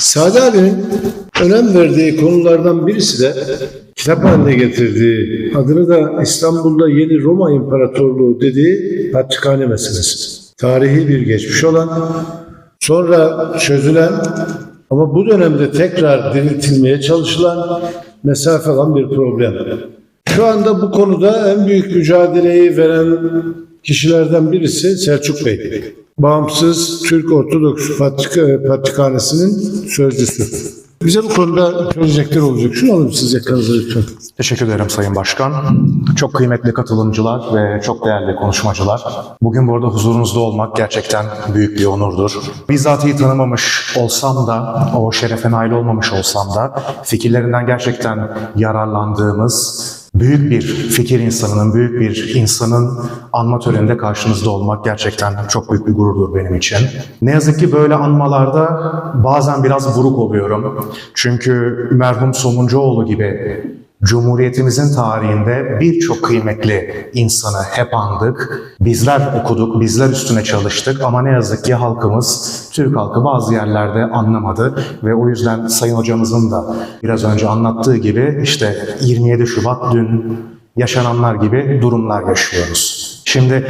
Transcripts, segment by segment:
Sade Ali'nin önem verdiği konulardan birisi de kitap haline getirdiği adını da İstanbul'da yeni Roma İmparatorluğu dediği Patrikhane meselesi. Tarihi bir geçmiş olan, sonra çözülen ama bu dönemde tekrar diriltilmeye çalışılan mesafe alan bir problem. Şu anda bu konuda en büyük mücadeleyi veren kişilerden birisi Selçuk Bey. Bağımsız Türk Ortodoks Patrik Patrikhanesi'nin sözcüsü. Bize bu konuda söyleyecekler olacak. Şunu alın siz ekranınıza lütfen. Teşekkür ederim Sayın Başkan. Çok kıymetli katılımcılar ve çok değerli konuşmacılar. Bugün burada huzurunuzda olmak gerçekten büyük bir onurdur. Bizzatihi tanımamış olsam da, o şerefe nail olmamış olsam da fikirlerinden gerçekten yararlandığımız büyük bir fikir insanının, büyük bir insanın anma töreninde karşınızda olmak gerçekten çok büyük bir gururdur benim için. Ne yazık ki böyle anmalarda bazen biraz buruk oluyorum. Çünkü merhum Somuncuoğlu gibi Cumhuriyetimizin tarihinde birçok kıymetli insanı hep andık. Bizler okuduk, bizler üstüne çalıştık ama ne yazık ki halkımız, Türk halkı bazı yerlerde anlamadı ve o yüzden Sayın Hocamızın da biraz önce anlattığı gibi işte 27 Şubat dün yaşananlar gibi durumlar yaşıyoruz. Şimdi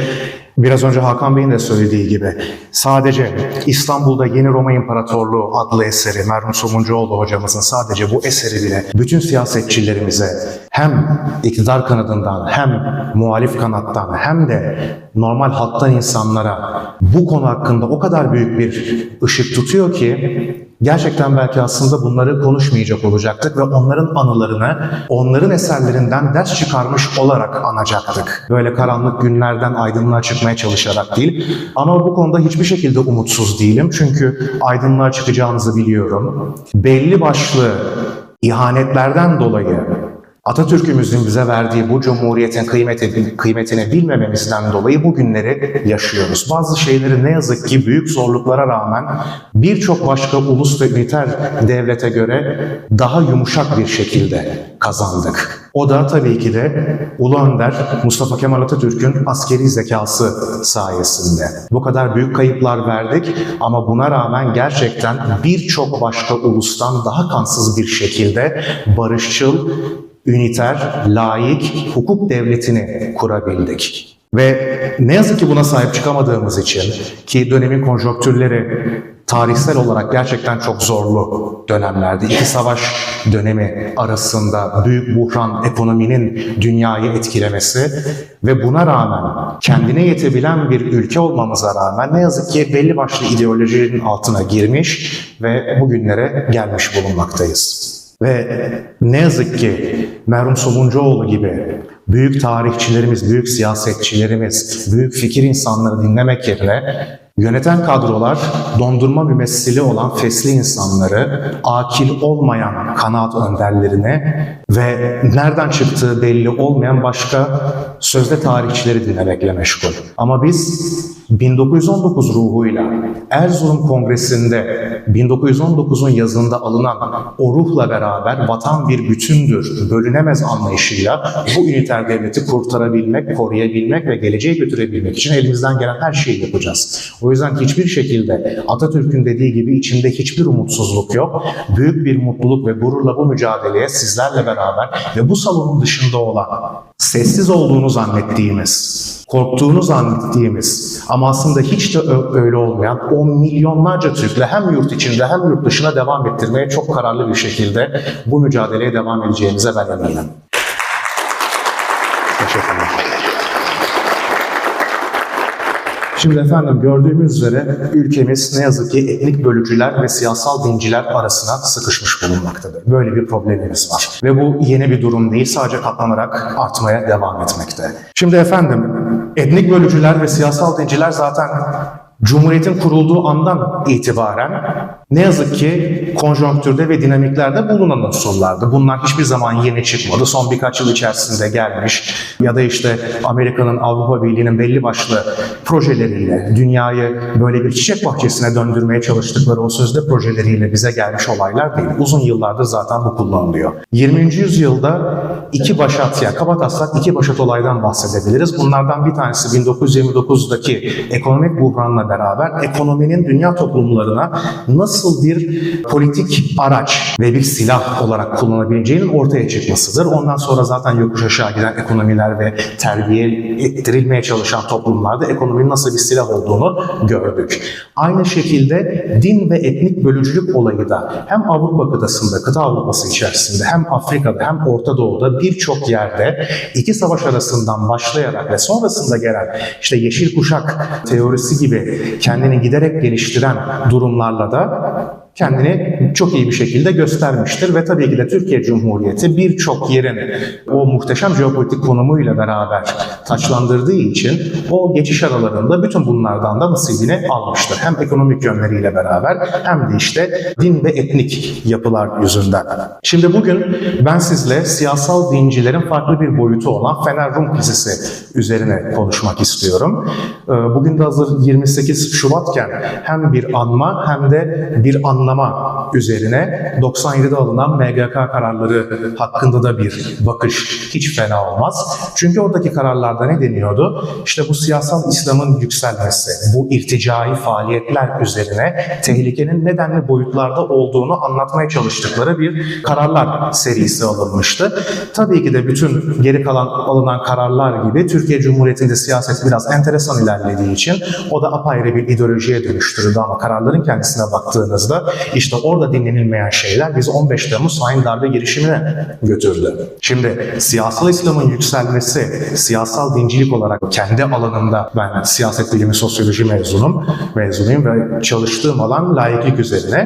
biraz önce Hakan Bey'in de söylediği gibi sadece İstanbul'da Yeni Roma İmparatorluğu adlı eseri merhum Somuncuoğlu hocamızın sadece bu eseri bile bütün siyasetçilerimize hem iktidar kanadından hem muhalif kanattan hem de normal halktan insanlara bu konu hakkında o kadar büyük bir ışık tutuyor ki gerçekten belki aslında bunları konuşmayacak olacaktık ve onların anılarını onların eserlerinden ders çıkarmış olarak anacaktık. Böyle karanlık günlerden aydınlığa çıkmaya çalışarak değil. Ama bu konuda hiçbir şekilde umutsuz değilim. Çünkü aydınlığa çıkacağımızı biliyorum. Belli başlı ihanetlerden dolayı Atatürk'ümüzün bize verdiği bu cumhuriyetin kıymeti, kıymetini bilmememizden dolayı bu günleri yaşıyoruz. Bazı şeyleri ne yazık ki büyük zorluklara rağmen birçok başka ulus ve üniter devlete göre daha yumuşak bir şekilde kazandık. O da tabii ki de Ulu Önder Mustafa Kemal Atatürk'ün askeri zekası sayesinde. Bu kadar büyük kayıplar verdik ama buna rağmen gerçekten birçok başka ulustan daha kansız bir şekilde barışçıl, üniter, laik hukuk devletini kurabildik. Ve ne yazık ki buna sahip çıkamadığımız için ki dönemin konjonktürleri tarihsel olarak gerçekten çok zorlu dönemlerdi. İki savaş dönemi arasında büyük buhran ekonominin dünyayı etkilemesi ve buna rağmen kendine yetebilen bir ülke olmamıza rağmen ne yazık ki belli başlı ideolojilerin altına girmiş ve bugünlere gelmiş bulunmaktayız. Ve ne yazık ki merhum Somuncuoğlu gibi büyük tarihçilerimiz, büyük siyasetçilerimiz, büyük fikir insanları dinlemek yerine yöneten kadrolar dondurma mümessili olan fesli insanları, akil olmayan kanaat önderlerine ve nereden çıktığı belli olmayan başka sözde tarihçileri dinlemekle meşgul. Ama biz 1919 ruhuyla Erzurum Kongresi'nde 1919'un yazında alınan o ruhla beraber vatan bir bütündür, bölünemez anlayışıyla bu üniter devleti kurtarabilmek, koruyabilmek ve geleceğe götürebilmek için elimizden gelen her şeyi yapacağız. O yüzden hiçbir şekilde Atatürk'ün dediği gibi içinde hiçbir umutsuzluk yok. Büyük bir mutluluk ve gururla bu mücadeleye sizlerle beraber ve bu salonun dışında olan, sessiz olduğunu zannettiğimiz, korktuğunu zannettiğimiz ama aslında hiç de öyle olmayan o milyonlarca Türk'le hem yurt içinde hem yurt dışına devam ettirmeye çok kararlı bir şekilde bu mücadeleye devam edeceğimize ben eminim. Teşekkürler. Şimdi efendim gördüğümüz üzere ülkemiz ne yazık ki etnik bölücüler ve siyasal dinciler arasına sıkışmış bulunmaktadır. Böyle bir problemimiz var. Ve bu yeni bir durum değil sadece katlanarak artmaya devam etmekte. Şimdi efendim etnik bölücüler ve siyasal dinciler zaten Cumhuriyetin kurulduğu andan itibaren ne yazık ki konjonktürde ve dinamiklerde bulunan unsurlardı. Bunlar hiçbir zaman yeni çıkmadı. Son birkaç yıl içerisinde gelmiş ya da işte Amerika'nın Avrupa Birliği'nin belli başlı projeleriyle dünyayı böyle bir çiçek bahçesine döndürmeye çalıştıkları o sözde projeleriyle bize gelmiş olaylar değil. Uzun yıllardır zaten bu kullanılıyor. 20. yüzyılda iki başat ya kabataslak iki başat olaydan bahsedebiliriz. Bunlardan bir tanesi 1929'daki ekonomik buhranla beraber ekonominin dünya toplumlarına nasıl nasıl bir politik araç ve bir silah olarak kullanabileceğinin ortaya çıkmasıdır. Ondan sonra zaten yokuş aşağı giden ekonomiler ve terbiye ettirilmeye çalışan toplumlarda ekonominin nasıl bir silah olduğunu gördük. Aynı şekilde din ve etnik bölücülük olayı da hem Avrupa kıtasında, kıta Avrupası içerisinde hem Afrika'da hem Orta Doğu'da birçok yerde iki savaş arasından başlayarak ve sonrasında gelen işte yeşil kuşak teorisi gibi kendini giderek geliştiren durumlarla da kendini çok iyi bir şekilde göstermiştir ve tabii ki de Türkiye Cumhuriyeti birçok yerin o muhteşem jeopolitik konumuyla beraber taçlandırdığı için o geçiş aralarında bütün bunlardan da nasibini almıştır. Hem ekonomik yönleriyle beraber hem de işte din ve etnik yapılar yüzünden. Şimdi bugün ben sizle siyasal dincilerin farklı bir boyutu olan Fener Rum Kilisesi üzerine konuşmak istiyorum. Ee, Bugün de hazır 28 Şubatken hem bir anma hem de bir nama. Üzerine 97'de alınan MGK kararları hakkında da bir bakış hiç fena olmaz. Çünkü oradaki kararlarda ne deniyordu? İşte bu siyasal İslam'ın yükselmesi, bu irticai faaliyetler üzerine tehlikenin nedenli boyutlarda olduğunu anlatmaya çalıştıkları bir kararlar serisi alınmıştı. Tabii ki de bütün geri kalan alınan kararlar gibi Türkiye Cumhuriyeti'nde siyaset biraz enteresan ilerlediği için o da apayrı bir ideolojiye dönüştürüldü ama kararların kendisine baktığınızda işte orada dinlenilmeyen şeyler bizi 15 Temmuz hain darbe girişimine götürdü. Şimdi siyasal İslam'ın yükselmesi, siyasal dincilik olarak kendi alanımda ben siyaset bilimi sosyoloji mezunum, mezunuyum ve çalıştığım alan laiklik üzerine.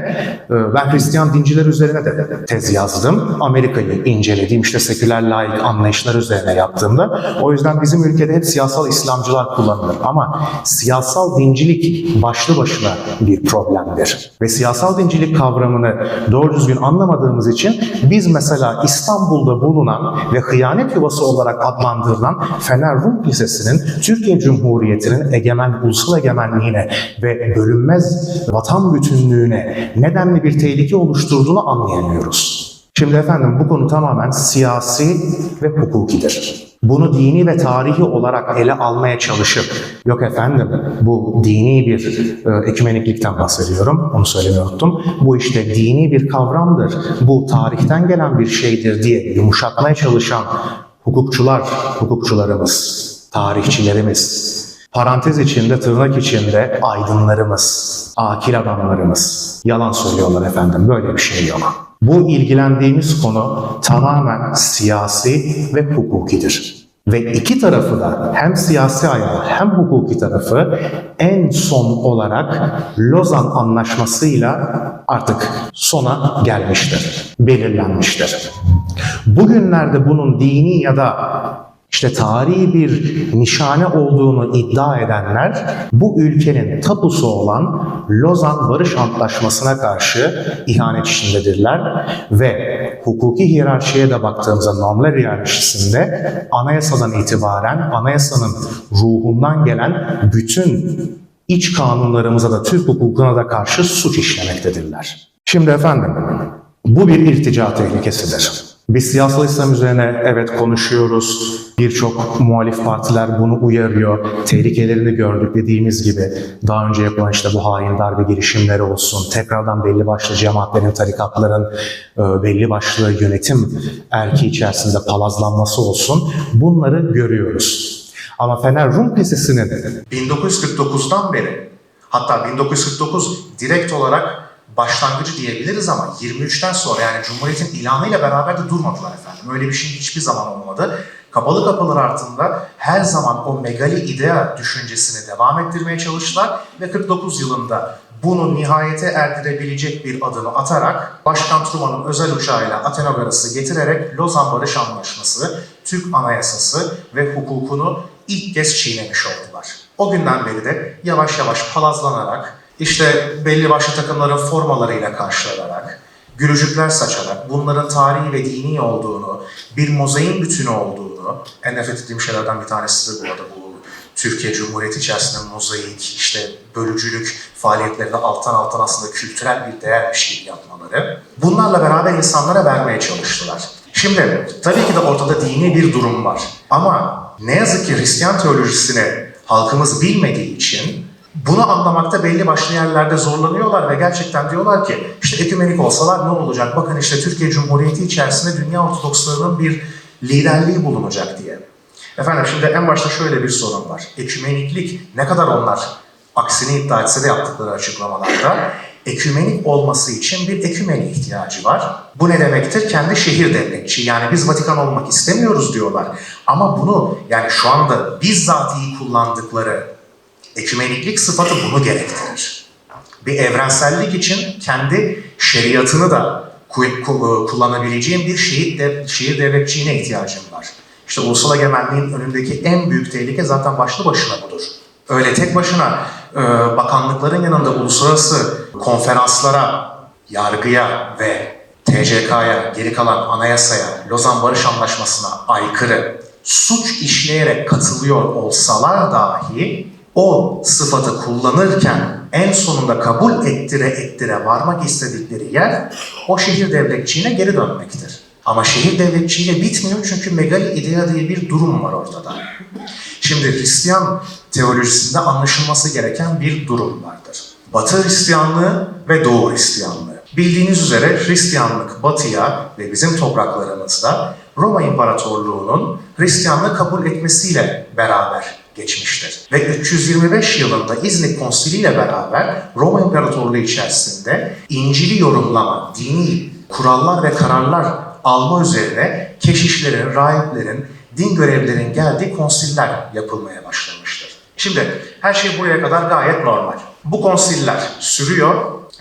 Ee, Ben Hristiyan dinciler üzerine de tez yazdım. Amerika'yı incelediğim işte seküler laik anlayışlar üzerine yaptığımda o yüzden bizim ülkede hep siyasal İslamcılar kullanılır ama siyasal dincilik başlı başına bir problemdir. Ve siyasal dincilik kavramını doğru düzgün anlamadığımız için biz mesela İstanbul'da bulunan ve hıyanet yuvası olarak adlandırılan Fener Rum Lisesi'nin Türkiye Cumhuriyeti'nin egemen, ulusal egemenliğine ve bölünmez vatan bütünlüğüne nedenli bir tehlike oluşturduğunu anlayamıyoruz. Şimdi efendim bu konu tamamen siyasi ve hukukidir. Bunu dini ve tarihi olarak ele almaya çalışıp, yok efendim bu dini bir e, ekümeniklikten bahsediyorum, onu söylemeyi unuttum. Bu işte dini bir kavramdır, bu tarihten gelen bir şeydir diye yumuşatmaya çalışan hukukçular, hukukçularımız, tarihçilerimiz, parantez içinde, tırnak içinde aydınlarımız, akil adamlarımız yalan söylüyorlar efendim, böyle bir şey yok. Bu ilgilendiğimiz konu tamamen siyasi ve hukukidir. Ve iki tarafı da hem siyasi ayağı hem hukuki tarafı en son olarak Lozan Anlaşması'yla artık sona gelmiştir, belirlenmiştir. Bugünlerde bunun dini ya da işte tarihi bir nişane olduğunu iddia edenler bu ülkenin tapusu olan Lozan Barış Antlaşması'na karşı ihanet içindedirler ve hukuki hiyerarşiye de baktığımızda normlar hiyerarşisinde anayasadan itibaren anayasanın ruhundan gelen bütün iç kanunlarımıza da Türk hukukuna da karşı suç işlemektedirler. Şimdi efendim bu bir irtica tehlikesidir. Biz siyasal İslam üzerine evet konuşuyoruz. Birçok muhalif partiler bunu uyarıyor. Tehlikelerini gördük dediğimiz gibi. Daha önce yapılan işte bu hain darbe girişimleri olsun. Tekrardan belli başlı cemaatlerin, tarikatların e, belli başlı yönetim erki içerisinde palazlanması olsun. Bunları görüyoruz. Ama Fener Rum Lisesi'nin 1949'dan beri hatta 1949 direkt olarak başlangıcı diyebiliriz ama 23'ten sonra yani Cumhuriyet'in ilanıyla beraber de durmadılar efendim. Öyle bir şey hiçbir zaman olmadı. Kapalı kapılar altında her zaman o megali idea düşüncesini devam ettirmeye çalıştılar ve 49 yılında bunu nihayete erdirebilecek bir adımı atarak Başkan Truman'ın özel uçağıyla Atenagaras'ı getirerek Lozan Barış Anlaşması, Türk Anayasası ve hukukunu ilk kez çiğnemiş oldular. O günden beri de yavaş yavaş palazlanarak işte belli başlı takımların formalarıyla karşılanarak, gülücükler saçarak, bunların tarihi ve dini olduğunu, bir mozaiğin bütünü olduğunu, en nefret ettiğim şeylerden bir tanesi de bu arada bu Türkiye Cumhuriyeti içerisinde mozaik, işte bölücülük faaliyetlerini alttan alttan aslında kültürel bir değermiş gibi yapmaları. Bunlarla beraber insanlara vermeye çalıştılar. Şimdi tabii ki de ortada dini bir durum var. Ama ne yazık ki Hristiyan teolojisini halkımız bilmediği için Bunu anlamakta belli başlı yerlerde zorlanıyorlar ve gerçekten diyorlar ki işte ekümenik olsalar ne olacak? Bakın işte Türkiye Cumhuriyeti içerisinde dünya Ortodokslarının bir liderliği bulunacak diye. Efendim şimdi en başta şöyle bir sorun var. Ekümeniklik ne kadar onlar aksini iddia etse de yaptıkları açıklamalarda ekümenik olması için bir ekümene ihtiyacı var. Bu ne demektir? Kendi şehir devletçi. Yani biz Vatikan olmak istemiyoruz diyorlar. Ama bunu yani şu anda bizzatihi kullandıkları ekümeniklik sıfatı bunu gerektirir. Bir evrensellik için kendi şeriatını da ku- ku- kullanabileceğin bir şehir, dev, şehir devletçiliğine ihtiyacın var. İşte ulusal egemenliğin önündeki en büyük tehlike zaten başlı başına budur. Öyle tek başına e, bakanlıkların yanında uluslararası konferanslara, yargıya ve TCK'ya, geri kalan anayasaya, Lozan Barış Anlaşması'na aykırı suç işleyerek katılıyor olsalar dahi o sıfatı kullanırken en sonunda kabul ettire ettire varmak istedikleri yer o şehir devletçiğine geri dönmektir. Ama şehir devletçiğiyle bitmiyor çünkü megali idea diye bir durum var ortada. Şimdi Hristiyan teolojisinde anlaşılması gereken bir durum vardır. Batı Hristiyanlığı ve Doğu Hristiyanlığı. Bildiğiniz üzere Hristiyanlık batıya ve bizim topraklarımızda Roma İmparatorluğu'nun Hristiyanlığı kabul etmesiyle beraber geçmiştir. Ve 325 yılında İznik Konsili ile beraber Roma İmparatorluğu içerisinde İncil'i yorumlama, dini kurallar ve kararlar alma üzerine keşişlerin, rahiplerin, din görevlilerin geldiği konsiller yapılmaya başlamıştır. Şimdi her şey buraya kadar gayet normal. Bu konsiller sürüyor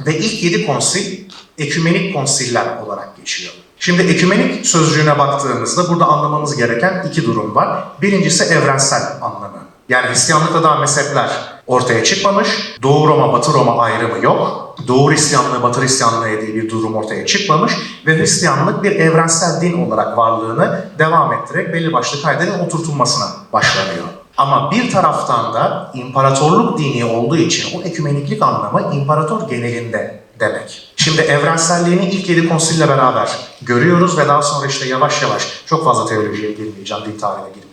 ve ilk 7 konsil ekümenik konsiller olarak geçiyor. Şimdi ekümenik sözcüğüne baktığımızda burada anlamamız gereken iki durum var. Birincisi evrensel anlamı. Yani Hristiyanlıkta daha mezhepler ortaya çıkmamış. Doğu Roma, Batı Roma ayrımı yok. Doğu Hristiyanlığı, Batı Hristiyanlığı diye bir durum ortaya çıkmamış. Ve Hristiyanlık bir evrensel din olarak varlığını devam ettirerek belli başlı kaydelerin oturtulmasına başlanıyor. Ama bir taraftan da imparatorluk dini olduğu için o ekümeniklik anlamı imparator genelinde demek. Şimdi evrenselliğini ilk yedi konsille beraber görüyoruz ve daha sonra işte yavaş yavaş çok fazla teolojiye girmeyeceğim, din tarihine girmeyeceğim.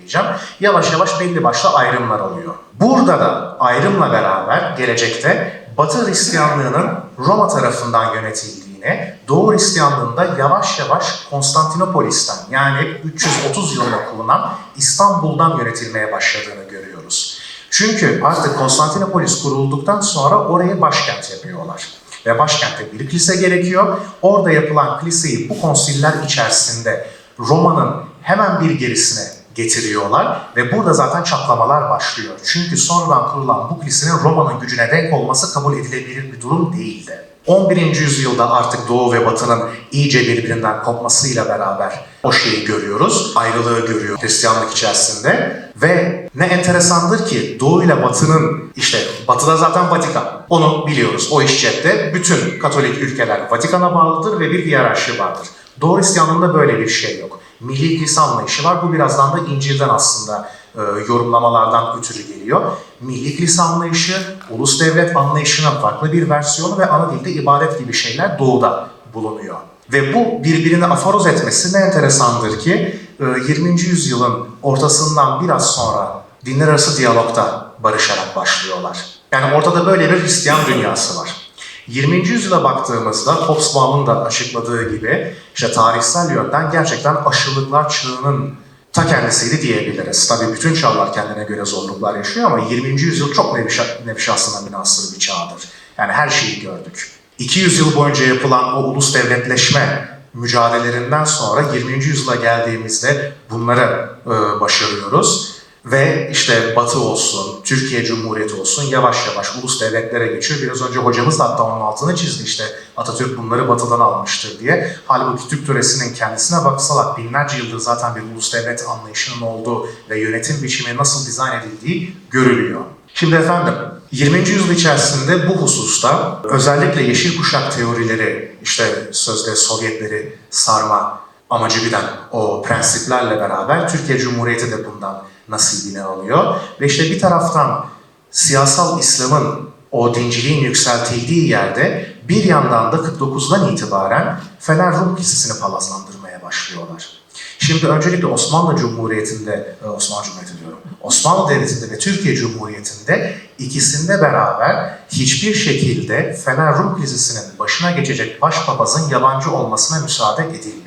Yavaş yavaş belli başlı ayrımlar oluyor. Burada da ayrımla beraber gelecekte Batı Hristiyanlığının Roma tarafından yönetildiğini, Doğu Hristiyanlığında yavaş yavaş Konstantinopolis'ten yani 330 yılında kurulan İstanbul'dan yönetilmeye başladığını görüyoruz. Çünkü artık Konstantinopolis kurulduktan sonra orayı başkent yapıyorlar. Ve başkentte bir kilise gerekiyor. Orada yapılan kiliseyi bu konsiller içerisinde Roma'nın hemen bir gerisine getiriyorlar ve burada zaten çatlamalar başlıyor. Çünkü sonradan kurulan bu kilisenin Roma'nın gücüne denk olması kabul edilebilir bir durum değildi. 11. yüzyılda artık Doğu ve Batı'nın iyice birbirinden kopmasıyla beraber o şeyi görüyoruz. Ayrılığı görüyor Hristiyanlık içerisinde. Ve ne enteresandır ki Doğu ile Batı'nın işte Batı'da zaten Vatikan. Onu biliyoruz. O iş cepte. Bütün Katolik ülkeler Vatikan'a bağlıdır ve bir hiyerarşi vardır. Doğu Hristiyanlığında böyle bir şey yok. Milli kilise anlayışı var. Bu birazdan da İncil'den aslında e, yorumlamalardan ötürü geliyor. Milli kilise anlayışı, ulus devlet anlayışının farklı bir versiyonu ve ana dilde ibadet gibi şeyler doğuda bulunuyor. Ve bu birbirini aforoz etmesi ne enteresandır ki e, 20. yüzyılın ortasından biraz sonra dinler arası diyalogda barışarak başlıyorlar. Yani ortada böyle bir Hristiyan dünyası var. 20. yüzyıla baktığımızda Hobsbawm'ın da açıkladığı gibi işte tarihsel yönden gerçekten aşırılıklar çağının ta kendisiydi diyebiliriz. Tabii bütün çağlar kendine göre zorluklar yaşıyor ama 20. yüzyıl çok şahsına münasır bir çağdır. Yani her şeyi gördük. 200 yıl boyunca yapılan o ulus devletleşme mücadelelerinden sonra 20. yüzyıla geldiğimizde bunları e, başarıyoruz. Ve işte Batı olsun, Türkiye Cumhuriyeti olsun yavaş yavaş ulus devletlere geçiyor. Biraz önce hocamız da hatta onun altını çizdi işte Atatürk bunları batıdan almıştır diye. Halbuki Türk töresinin kendisine baksalar binlerce yıldır zaten bir ulus devlet anlayışının olduğu ve yönetim biçimi nasıl dizayn edildiği görülüyor. Şimdi efendim 20. yüzyıl içerisinde bu hususta özellikle yeşil kuşak teorileri işte sözde Sovyetleri sarma amacı güden o prensiplerle beraber Türkiye Cumhuriyeti de bundan nasibini alıyor. Ve işte bir taraftan siyasal İslam'ın o dinciliğin yükseltildiği yerde bir yandan da 49'dan itibaren Fener Rum Kilisesi'ni palazlandırmaya başlıyorlar. Şimdi öncelikle Osmanlı Cumhuriyeti'nde, e, Osmanlı Cumhuriyeti diyorum, Osmanlı Devleti'nde ve Türkiye Cumhuriyeti'nde ikisinde beraber hiçbir şekilde Fener Rum Kilisesi'nin başına geçecek başpapazın yabancı olmasına müsaade edilmiyordu.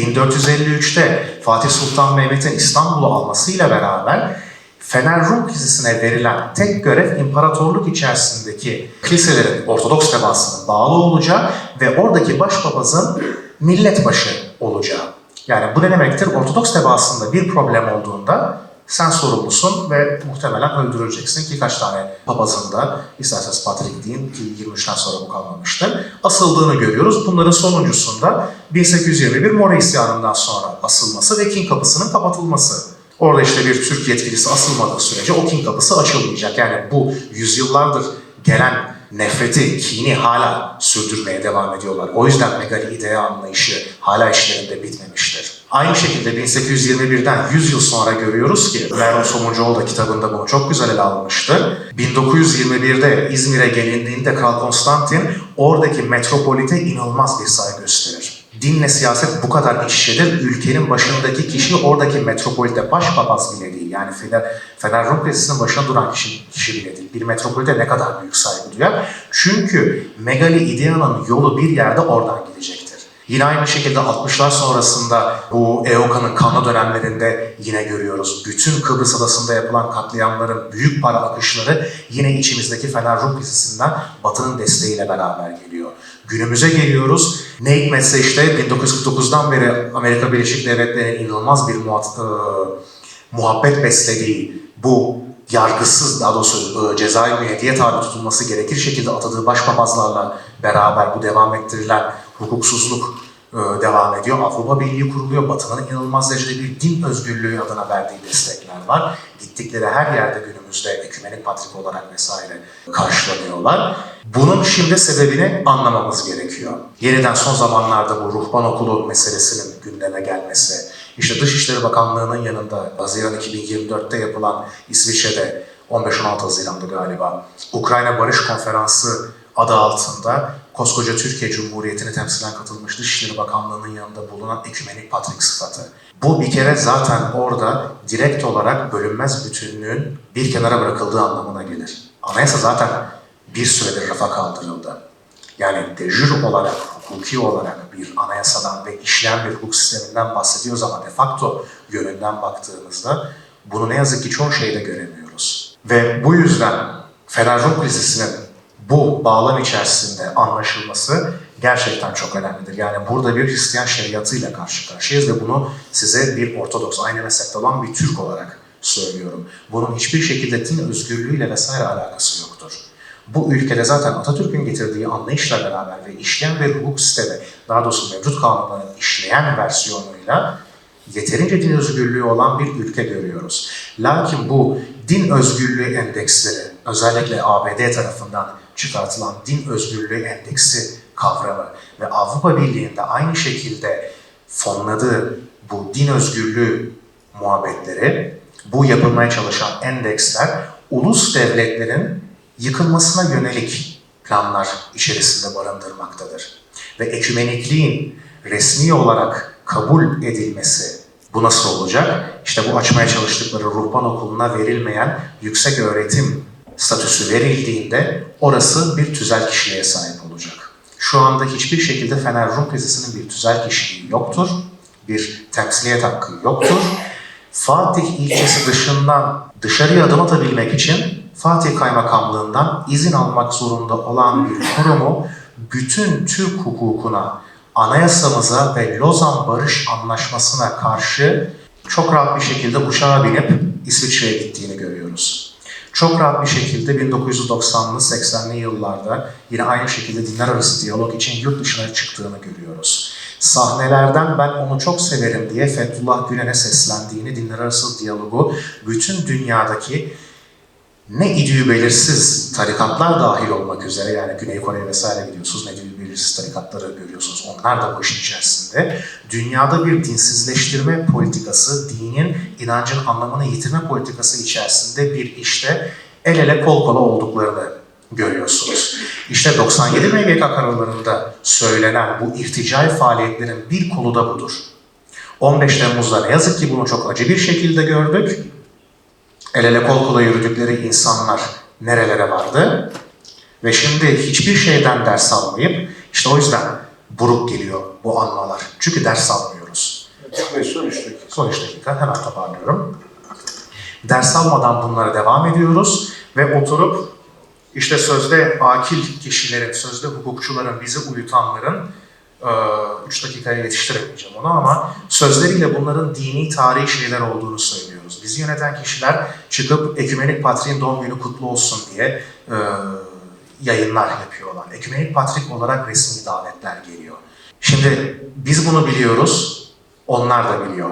1453'te Fatih Sultan Mehmet'in İstanbul'u almasıyla beraber Fener Rum Kilisesi'ne verilen tek görev imparatorluk içerisindeki kiliselerin Ortodoks tebaasının bağlı olacağı ve oradaki başpapazın millet başı olacağı. Yani bu ne demektir? Ortodoks tebaasında bir problem olduğunda sen sorumlusun ve muhtemelen öldürüleceksin ki kaç tane papazın da isterseniz Patrik deyin ki 23'ten sonra bu kalmamıştır. Asıldığını görüyoruz. Bunların sonuncusunda 1821 Mora isyanından sonra asılması ve King kapısının kapatılması. Orada işte bir Türk yetkilisi asılmadığı sürece o King kapısı açılmayacak. Yani bu yüzyıllardır gelen nefreti, kini hala sürdürmeye devam ediyorlar. O yüzden megali idea anlayışı hala işlerinde bitmemiştir. Aynı şekilde 1821'den 100 yıl sonra görüyoruz ki Merhum Somuncuoğlu da kitabında bunu çok güzel ele almıştır. 1921'de İzmir'e gelindiğinde Kral Konstantin oradaki metropolite inanılmaz bir saygı gösterir. Dinle siyaset bu kadar iç içedir. Ülkenin başındaki kişi oradaki metropolite başpapaz bile değil. Yani Fener, Fener Rum Kilisesi'nin başında duran kişi, kişi bile değil. Bir metropolite ne kadar büyük saygı duyar. Çünkü Megali İdea'nın yolu bir yerde oradan gidecektir. Yine aynı şekilde 60'lar sonrasında bu EOKA'nın kanlı dönemlerinde yine görüyoruz. Bütün Kıbrıs Adası'nda yapılan katliamların büyük para akışları yine içimizdeki Fener Rum Kilisesi'nden Batı'nın desteğiyle beraber geliyor. Günümüze geliyoruz. Ne hikmetse işte 1949'dan beri Amerika Birleşik Devletleri'nin inanılmaz bir muhat- e, muhabbet beslediği bu yargısız daha doğrusu e, cezai müeyyideye tabi tutulması gerekir şekilde atadığı başpapazlarla beraber bu devam ettirilen hukuksuzluk e, devam ediyor. Avrupa Birliği kuruluyor. Batı'nın inanılmaz derecede bir din özgürlüğü adına verdiği destekler var. Gittikleri her yerde günümüzde ekümenik patrik olarak vesaire karşılanıyorlar. Bunun şimdi sebebini anlamamız gerekiyor. Yeniden son zamanlarda bu ruhban okulu meselesinin gündeme gelmesi, işte Dışişleri Bakanlığı'nın yanında Haziran 2024'te yapılan İsviçre'de 15-16 Haziran'da galiba Ukrayna Barış Konferansı adı altında koskoca Türkiye Cumhuriyeti'ni temsilen katılmış Dışişleri Bakanlığı'nın yanında bulunan ekümenik patrik sıfatı. Bu bir kere zaten orada direkt olarak bölünmez bütünlüğün bir kenara bırakıldığı anlamına gelir. Anayasa zaten bir süredir rafa kaldırıldı. Yani de jure olarak, hukuki olarak bir anayasadan ve işleyen bir hukuk sisteminden bahsediyoruz ama de facto yönünden baktığımızda bunu ne yazık ki çoğu şeyde göremiyoruz. Ve bu yüzden Fener Rum Kilisesi'nin bu bağlam içerisinde anlaşılması gerçekten çok önemlidir. Yani burada bir Hristiyan şeriatıyla karşı karşıyayız ve bunu size bir Ortodoks, aynı mezhepte olan bir Türk olarak söylüyorum. Bunun hiçbir şekilde din özgürlüğüyle vesaire alakası yoktur. Bu ülkede zaten Atatürk'ün getirdiği anlayışla beraber ve işleyen bir hukuk sistemi, daha doğrusu mevcut kanunların işleyen versiyonuyla yeterince din özgürlüğü olan bir ülke görüyoruz. Lakin bu din özgürlüğü endeksleri, özellikle ABD tarafından çıkartılan din özgürlüğü endeksi kavramı ve Avrupa Birliği'nde aynı şekilde fonladığı bu din özgürlüğü muhabbetleri, bu yapılmaya çalışan endeksler ulus devletlerin yıkılmasına yönelik planlar içerisinde barındırmaktadır. Ve ekümenikliğin resmi olarak kabul edilmesi bu nasıl olacak? İşte bu açmaya çalıştıkları ruhban okuluna verilmeyen yüksek öğretim statüsü verildiğinde orası bir tüzel kişiliğe sahip olacak. Şu anda hiçbir şekilde Fener Rum Kilisesi'nin bir tüzel kişiliği yoktur. Bir temsiliyet hakkı yoktur. Fatih ilçesi dışından dışarıya adım atabilmek için Fatih Kaymakamlığından izin almak zorunda olan bir kurumu bütün Türk hukukuna, anayasamıza ve Lozan Barış Anlaşması'na karşı çok rahat bir şekilde uçağa binip İsviçre'ye gittiğini görüyoruz. Çok rahat bir şekilde 1990'lı 80'li yıllarda yine aynı şekilde dinler arası diyalog için yurt dışına çıktığını görüyoruz. Sahnelerden ben onu çok severim diye Fethullah Gülen'e seslendiğini, dinler arası diyalogu bütün dünyadaki ne idüğü belirsiz tarikatlar dahil olmak üzere yani Güney Kore vesaire gidiyorsunuz ne idüğü belirsiz tarikatları görüyorsunuz onlar da bu işin içerisinde. Dünyada bir dinsizleştirme politikası, dinin inancın anlamını yitirme politikası içerisinde bir işte el ele kol kola olduklarını görüyorsunuz. İşte 97 MGK kararlarında söylenen bu irticai faaliyetlerin bir kolu da budur. 15 Temmuz'da ne yazık ki bunu çok acı bir şekilde gördük. El ele kol kola yürüdükleri insanlar nerelere vardı? Ve şimdi hiçbir şeyden ders almayıp işte o yüzden buruk geliyor bu anmalar. Çünkü ders almıyoruz. Ve son üç dakika. Son üç dakika hemen toparlıyorum. Ders almadan bunlara devam ediyoruz ve oturup işte sözde akil kişilerin, sözde hukukçuların, bizi uyutanların, 3 dakikaya yetiştiremeyeceğim onu ama sözleriyle bunların dini, tarihi şeyler olduğunu söylüyoruz. Bizi yöneten kişiler çıkıp Ekümenik Patriğin doğum günü kutlu olsun diye e, yayınlar yapıyorlar. Ekümenik Patrik olarak resmi davetler geliyor. Şimdi biz bunu biliyoruz, onlar da biliyor.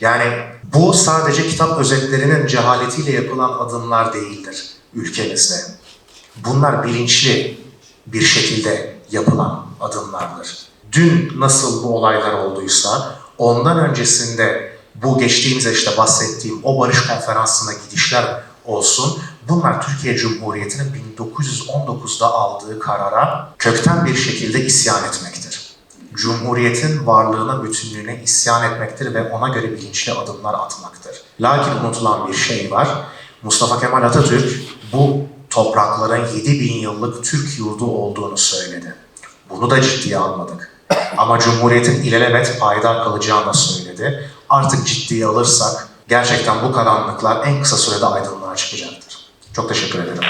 Yani bu sadece kitap özetlerinin cehaletiyle yapılan adımlar değildir ülkemizde. Bunlar bilinçli bir şekilde yapılan adımlardır. Dün nasıl bu olaylar olduysa ondan öncesinde bu geçtiğimiz işte bahsettiğim o barış konferansına gidişler olsun. Bunlar Türkiye Cumhuriyeti'nin 1919'da aldığı karara kökten bir şekilde isyan etmektir. Cumhuriyetin varlığına, bütünlüğüne isyan etmektir ve ona göre bilinçli adımlar atmaktır. Lakin unutulan bir şey var. Mustafa Kemal Atatürk bu toprakların 7000 yıllık Türk yurdu olduğunu söyledi. Bunu da ciddiye almadık. Ama Cumhuriyet'in ilelebet payidar kalacağını söyledi. Artık ciddiye alırsak Gerçekten bu karanlıklar en kısa sürede aydınlığa çıkacaktır. Çok teşekkür ederim.